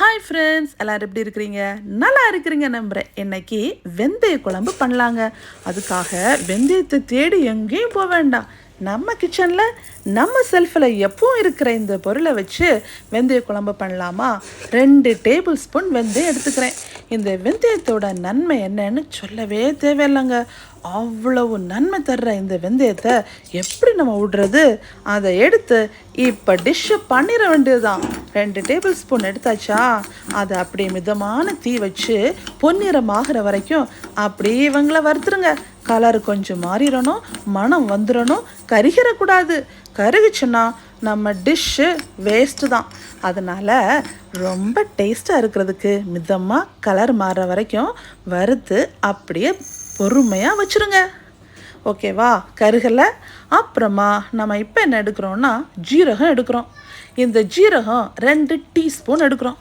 Hi friends எல்லோரும் எப்படி இருக்கிறீங்க? நல்லா இருக்கிறீங்க நம்புகிறேன் இன்னைக்கு வெந்தய குழம்பு பண்ணலாங்க. அதுக்காக வெந்தயத்தை தேடி எங்கேயும் போக வேண்டாம். நம்ம கிச்சனில் நம்ம செல்ஃபில் எப்பவும் இருக்கிற இந்த பொருளை வச்சு வெந்தய குழம்பு பண்ணலாமா? ரெண்டு டேபிள் ஸ்பூன் வெந்தயம் எடுத்துக்கிறேன். இந்த வெந்தயத்தோட நன்மை என்னன்னு சொல்லவே தேவையில்லைங்க. அவ்வளவு நன்மை தர்ற இந்த வெந்தயத்தை எப்படி நம்ம விடுறது அதை எடுத்து இப்போ டிஷ்ஷு பண்ணிட வேண்டியதுதான். ரெண்டு டேபிள் ஸ்பூன் எடுத்தாச்சா? அதை அப்படியே மிதமான தீ வச்சு பொன்னிறமாகிற வரைக்கும் அப்படியே இவங்களை வறுத்துருங்க. கலர் கொஞ்சம் மாறிடணும் மனம் வந்துடணும். கருகிடக்கூடாது. கருகுச்சுன்னா நம்ம டிஷ்ஷு வேஸ்ட்டு தான். அதனால் ரொம்ப டேஸ்ட்டாக இருக்கிறதுக்கு மிதமாக கலர் மாறுற வரைக்கும் வறுத்து அப்படியே பொறுமையாக வச்சுருங்க. ஓகேவா கருகலை. அப்புறமா நம்ம இப்போ என்ன எடுக்கிறோம்னா ஜீரகம் எடுக்கிறோம். இந்த ஜீரகம் ரெண்டு டீஸ்பூன் எடுக்கிறோம்.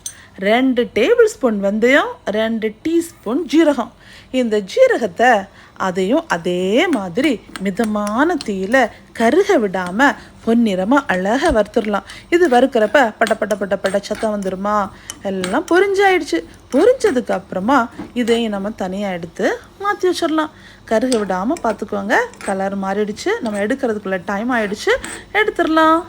ரெண்டு டேபிள் ஸ்பூன் வெந்தயம் ரெண்டு டீஸ்பூன் ஜீரகம். இந்த ஜீரகத்தை அதையும் அதே மாதிரி மிதமான தீயில கருக விடாமல் பொன்னிறமாக அழகாக வறுத்துடலாம். இது வறுக்கிறப்ப பட்ட பட்ட பட்ட பட்ட சத்தம் வந்துருமா? எல்லாம் பொரிஞ்சாயிடுச்சு. பொரிஞ்சதுக்கு அப்புறமா இதையும் நம்ம தனியாக எடுத்து மாற்றி வச்சிடலாம். கருக விடாமல் பார்த்துக்கோங்க கலர் மாறிடுச்சு. நம்ம எடுக்கிறதுக்குள்ள டைம் ஆயிடுச்சு. எடுத்துடலாம்.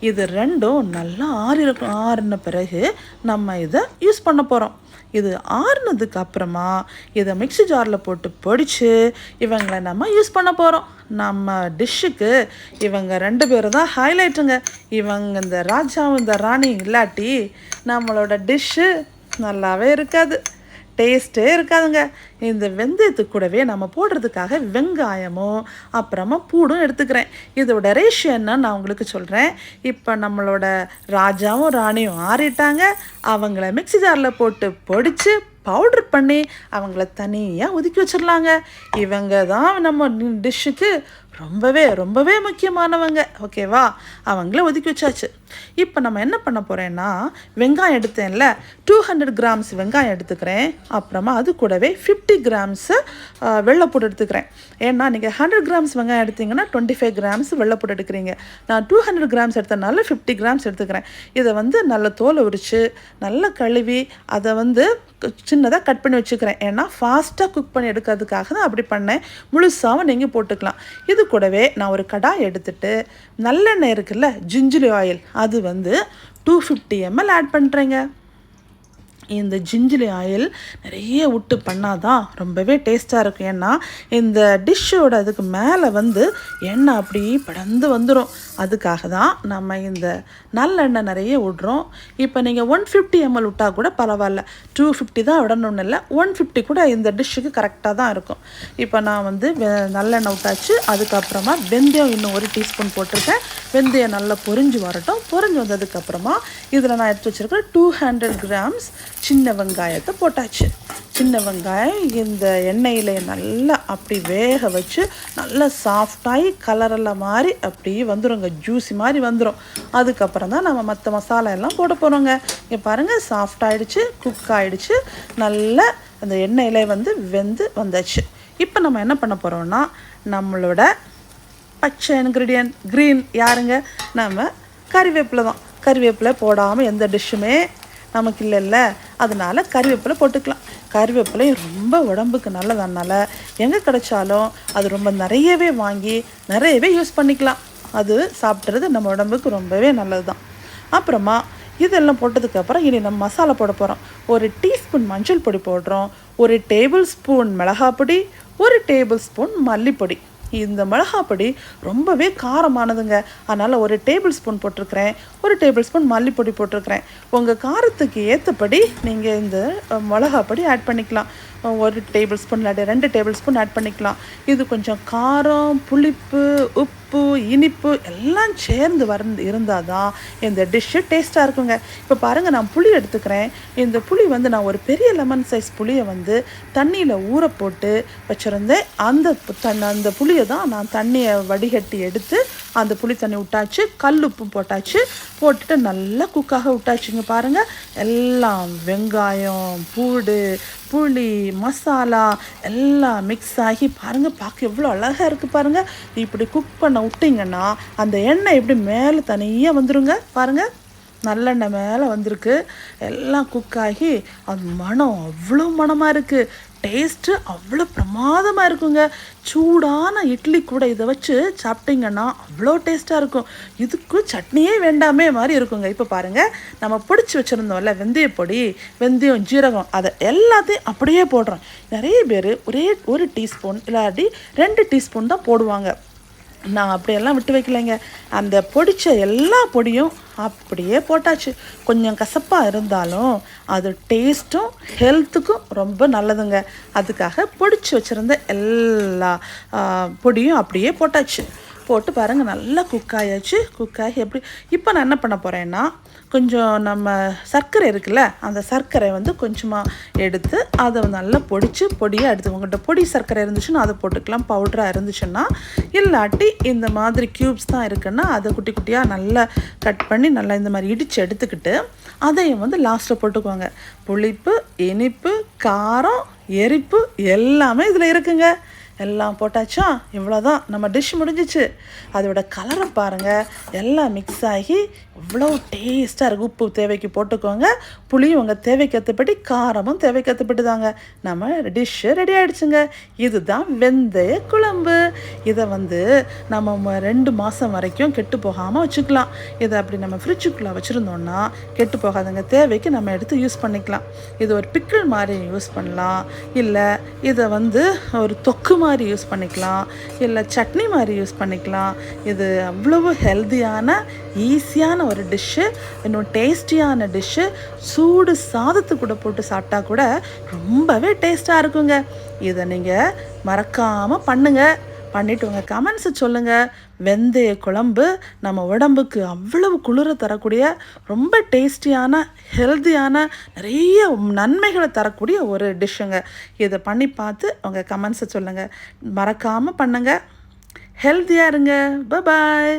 இது ரெண்டும் நல்லா ஆறி ஆறின பிறகு நம்ம இதை யூஸ் பண்ண போகிறோம் இது ஆறுனதுக்கு அப்புறமா இதை மிக்ஸி ஜாரில் போட்டு பொடிச்சு இவங்களை நம்ம யூஸ் பண்ண போகிறோம் நம்ம டிஷ்ஷுக்கு இவங்க ரெண்டு பேரும் தான் ஹைலைட்டுங்க இவங்க இந்த ராஜாவும் இந்த ராணி இல்லாட்டி நம்மளோட டிஷ்ஷு நல்லாவே இருக்காது. டேஸ்ட்டே இருக்காதுங்க. இந்த வெந்தயத்துக்கு கூடவே நம்ம போடுறதுக்காக வெங்காயமும் அப்புறமா பூடும் எடுத்துக்கிறேன். இதோட ரேஷியோ என்னன்னு நான் உங்களுக்கு சொல்கிறேன் இப்போ நம்மளோட ராஜாவும் ராணியும் ஆறிட்டாங்க. அவங்கள மிக்ஸி ஜாரில் போட்டு பொடிச்சு பவுடர் பண்ணி அவங்கள தனியாக ஒதுக்கி வச்சிடலாங்க. இவங்க தான் நம்ம டிஷ்ஷுக்கு ரொம்பவே ரொம்பவே முக்கியமானவங்க. ஓகேவா அவங்கள ஒதுக்கி வச்சாச்சு. இப்போ நம்ம என்ன பண்ண போகிறேன்னா வெங்காயம் எடுத்தேன்ல டூ ஹண்ட்ரட் கிராம்ஸ் வெங்காயம் எடுத்துக்கிறேன். அப்புறமா அது கூடவே ஃபிஃப்டி கிராம்ஸு வெள்ளைப்பூடு எடுத்துக்கிறேன். ஏன்னா நீங்கள் ஹண்ட்ரட் கிராம்ஸ் வெங்காயம் எடுத்தீங்கன்னா டுவெண்ட்டி ஃபைவ் கிராம்ஸ் வெள்ளைப்பூடு எடுக்கிறீங்க. நான் டூ ஹண்ட்ரட் கிராம்ஸ் எடுத்தனால ஃபிஃப்டி கிராம்ஸ் எடுத்துக்கிறேன். இதை வந்து நல்ல தோலை உரித்து நல்லா கழுவி அதை வந்து சின்னதாக கட் பண்ணி வச்சுக்கிறேன். ஏன்னா ஃபாஸ்ட்டாக குக் பண்ணி எடுக்கிறதுக்காக தான் அப்படி பண்ணேன். முழுசாகவும் நீங்கள் போட்டுக்கலாம். இது கூடவே நான் ஒரு கடாய் எடுத்துட்டு நல்லெண்ணெய் இருக்குல்ல ஜிஞ்சிலி ஆயில் அது வந்து டூ ஃபிஃப்டி எம்எல் ஆட் பண்ணுறேங்க இந்த ஜிஞ்சிலி ஆயில் நிறைய விட்டு பண்ணாதான் ரொம்பவே டேஸ்ட்டாக இருக்கும். ஏன்னா இந்த டிஷ்ஷோட அதுக்கு மேலே வந்து எண்ணெய் அப்படி படந்து வந்துடும் அதுக்காக தான் நம்ம இந்த நல்லெண்ணெய் நிறைய விட்றோம். இப்போ நீங்கள் ஒன் ஃபிஃப்டி எம்எல் விட்டால் கூட பரவாயில்ல. டூ ஃபிஃப்டி தான் விடணும்னு இல்லை. ஒன் ஃபிஃப்டி கூட இந்த டிஷ்ஷுக்கு கரெக்டாக தான் இருக்கும். இப்போ நான் வந்து நல்லெண்ணெய் விட்டாச்சு. அதுக்கப்புறமா வெந்தயம் இன்னும் ஒரு டீஸ்பூன் போட்டிருக்கேன். வெந்தயம் நல்லா பொரிஞ்சு வரட்டும். பொரிஞ்சு வந்ததுக்கப்புறமா இதில் நான் எடுத்து வச்சுருக்கேன் டூ ஹண்ட்ரட் கிராம்ஸ் சின்ன வெங்காயத்தை போட்டாச்சு. சின்ன வெங்காயம் இந்த எண்ணெயில் நல்லா அப்படி வேக வச்சு நல்லா சாஃப்டாகி கலரெல்லாம் மாதிரி அப்படியே வந்துடுங்க ஜூஸி மாதிரி வந்துடும் அதுக்கப்புறம் தான் நம்ம மற்ற மசாலா எல்லாம் போட போகிறோங்க இங்கே பாருங்கள் சாஃப்ட் ஆகிடுச்சு குக் ஆகிடுச்சு நல்லா அந்த எண்ணெயில் வந்து வெந்து வந்தாச்சு. இப்போ நம்ம என்ன பண்ண போகிறோம்னா நம்மளோட பச்சை இன்க்ரீடியன்ட் க்ரீன் யாருங்க? நம்ம கறிவேப்பிலை தான். கறிவேப்பிலை போடாமல் எந்த டிஷ்ஷுமே நமக்கு இல்லைல்ல. அதனால் கறிவேப்பிலை போட்டுக்கலாம். கறிவேப்பிலை ரொம்ப உடம்புக்கு நல்லதனால எங்கே கிடைச்சாலும் அது ரொம்ப நிறையவே வாங்கி நிறையவே யூஸ் பண்ணிக்கலாம். அது சாப்பிட்றது நம்ம உடம்புக்கு ரொம்பவே நல்லது தான் அப்புறமா இதெல்லாம் போட்டதுக்கப்புறம் இனி நம்ம மசாலா போட போகிறோம் ஒரு டீஸ்பூன் மஞ்சள் பொடி போடுறோம். ஒரு டேபிள் ஸ்பூன் மிளகாப்பொடி ஒரு டேபிள் ஸ்பூன் மல்லிப்பொடி. இந்த மிளகாப்பொடி ரொம்பவே காரமானதுங்க. அதனால் ஒரு டேபிள் ஸ்பூன் போட்டிருக்கிறேன். ஒரு டேபிள் ஸ்பூன் மல்லிப்பொடி போட்டிருக்கிறேன். உங்கள் காரத்துக்கு ஏற்றபடி நீங்கள் இந்த மிளகாப்பொடி ஆட் பண்ணிக்கலாம். ஒரு டேபிள் ஸ்பூன் இல்லாட்டி ரெண்டு டேபிள் ஸ்பூன் ஆட் பண்ணிக்கலாம். இது கொஞ்சம் காரம் புளிப்பு உப்பு இனிப்பு எல்லாம் சேர்ந்து வர இருந்தால் தான் இந்த டிஷ்ஷு டேஸ்ட்டாக இருக்குங்க. இப்போ பாருங்கள் நான் புளி எடுத்துக்கிறேன். இந்த புளி வந்து நான் ஒரு பெரிய லெமன் சைஸ் புளியை வந்து தண்ணியில் ஊற போட்டு வச்சுருந்தேன். அந்த தன் அந்த புளியை தான் நான் தண்ணியை வடிகட்டி எடுத்து அந்த புளி தண்ணி விட்டாச்சு. கல் உப்பு போட்டாச்சு. போட்டுட்டு நல்லா குக்காக விட்டாச்சுங்க பாருங்கள் எல்லாம் வெங்காயம் பூடு புளி மசாலா எல்லாம் மிக்ஸ் ஆகி பாருங்கள் பார்க்க எவ்வளோ அழகாக இருக்குது பாருங்கள் இப்படி குக் பண்ண விட்டிங்கன்னா அந்த எண்ணெய் இப்படி மேலே தனியாக வந்துடுங்க பாருங்கள் நல்லெண்ணெய் மேலே வந்திருக்கு. எல்லாம் குக் ஆகி அது மனம் அவ்வளோ மணமாக இருக்குது டேஸ்ட்டு அவ்வளோ பிரமாதமாக இருக்குங்க. சூடான இட்லி கூட இதை வச்சு சாப்பிட்டீங்கன்னா அவ்வளோ டேஸ்ட்டாக இருக்கும். இதுக்கு சட்னியே வேண்டாமே மாதிரி இருக்குங்க. இப்போ பாருங்கள் நம்ம பிடிச்சி வச்சுருந்தோம்ல வெந்தய பொடி வெந்தயம் ஜீரகம் அதை எல்லாத்தையும் அப்படியே போடுறோம். நிறைய பேர் ஒரே ஒரு டீஸ்பூன் இல்லாட்டி ரெண்டு டீஸ்பூன் தான் போடுவாங்க. நான் அப்படியெல்லாம் விட்டு வைக்கலைங்க. அந்த பொடித்த எல்லா பொடியும் அப்படியே போட்டாச்சு. கொஞ்சம் கசப்பாக இருந்தாலும் அது டேஸ்ட்டும் ஹெல்த்துக்கும் ரொம்ப நல்லதுங்க. அதுக்காக பொடிச்சு வச்சுருந்த எல்லா பொடியும் அப்படியே போட்டாச்சு. போட்டு பாருங்கள் நல்லா குக் ஆயாச்சு. குக் ஆகி எப்படி இப்போ நான் என்ன பண்ண போகிறேன்னா கொஞ்சம் நம்ம சர்க்கரை இருக்குல்ல அந்த சர்க்கரை வந்து கொஞ்சமாக எடுத்து அதை நல்லா பொடிச்சு பொடியாக எடுத்து உங்கள்கிட்ட பொடி சர்க்கரை இருந்துச்சுன்னா அதை போட்டுக்கலாம் பவுடராக இருந்துச்சுன்னா இல்லாட்டி இந்த மாதிரி க்யூப்ஸ் தான் இருக்குன்னா அதை குட்டி குட்டியாக நல்லா கட் பண்ணி நல்லா இந்த மாதிரி இடித்து எடுத்துக்கிட்டு அதையும் வந்து லாஸ்ட்டில் போட்டுக்குவாங்க புளிப்பு இனிப்பு காரம் எரிப்பு எல்லாமே இதில் இருக்குங்க. எல்லாம் போட்டாச்சா? இவ்வளோதான் நம்ம டிஷ் முடிஞ்சிச்சு. அதோட கலரை பாருங்கள் எல்லாம் மிக்ஸ் ஆகி இவ்வளோ டேஸ்ட்டாக இருக்குது உப்பு தேவைக்கு போட்டுக்கோங்க. புளியும் உங்கள் தேவைக்கேற்றபடி காரமும் தேவைக்கேற்றபடி தாங்க நம்ம டிஷ்ஷு ரெடி ஆகிடுச்சுங்க இதுதான் வெந்தய குழம்பு. இதை வந்து நம்ம ம- ரெண்டு மாதம் வரைக்கும் கெட்டு போகாமல் வச்சுக்கலாம். இதை அப்படி நம்ம ஃப்ரிட்ஜுக்குள்ளே வச்சுருந்தோம்னா கெட்டு போகாதுங்க. தேவைக்கு நம்ம எடுத்து யூஸ் பண்ணிக்கலாம். இது ஒரு பிக்கிள் மாதிரி யூஸ் பண்ணலாம். இல்லை இதை வந்து ஒரு தொக்கு மாதிரி யூஸ் பண்ணிக்கலாம் இல்லை சட்னி மாதிரி யூஸ் பண்ணிக்கலாம். இது அவ்வளவு ஹெல்த்தியான ஈஸியான ஒரு டிஷ்ஷு. இன்னும் டேஸ்டியான டிஷ்ஷு. சூடு சாதத்து கூட போட்டு சாப்பிட்டா கூட ரொம்பவே டேஸ்ட்டாக இருக்குங்க. இதை நீங்கள் மறக்காமல் பண்ணுங்கள் பண்ணிவிட்டு உங்கள் கமெண்ட்ஸை சொல்லுங்கள் வெந்தய குழம்பு நம்ம உடம்புக்கு அவ்வளவு குளிர தரக்கூடிய ரொம்ப டேஸ்டியான ஹெல்த்தியான நிறைய நன்மைகளை தரக்கூடிய ஒரு டிஷ்ஷுங்க இதை பண்ணி பார்த்து உங்கள் கமெண்ட்ஸை சொல்லுங்கள் மறக்காமல் பண்ணுங்கள் ஹெல்த்தியாக இருங்க. பாய்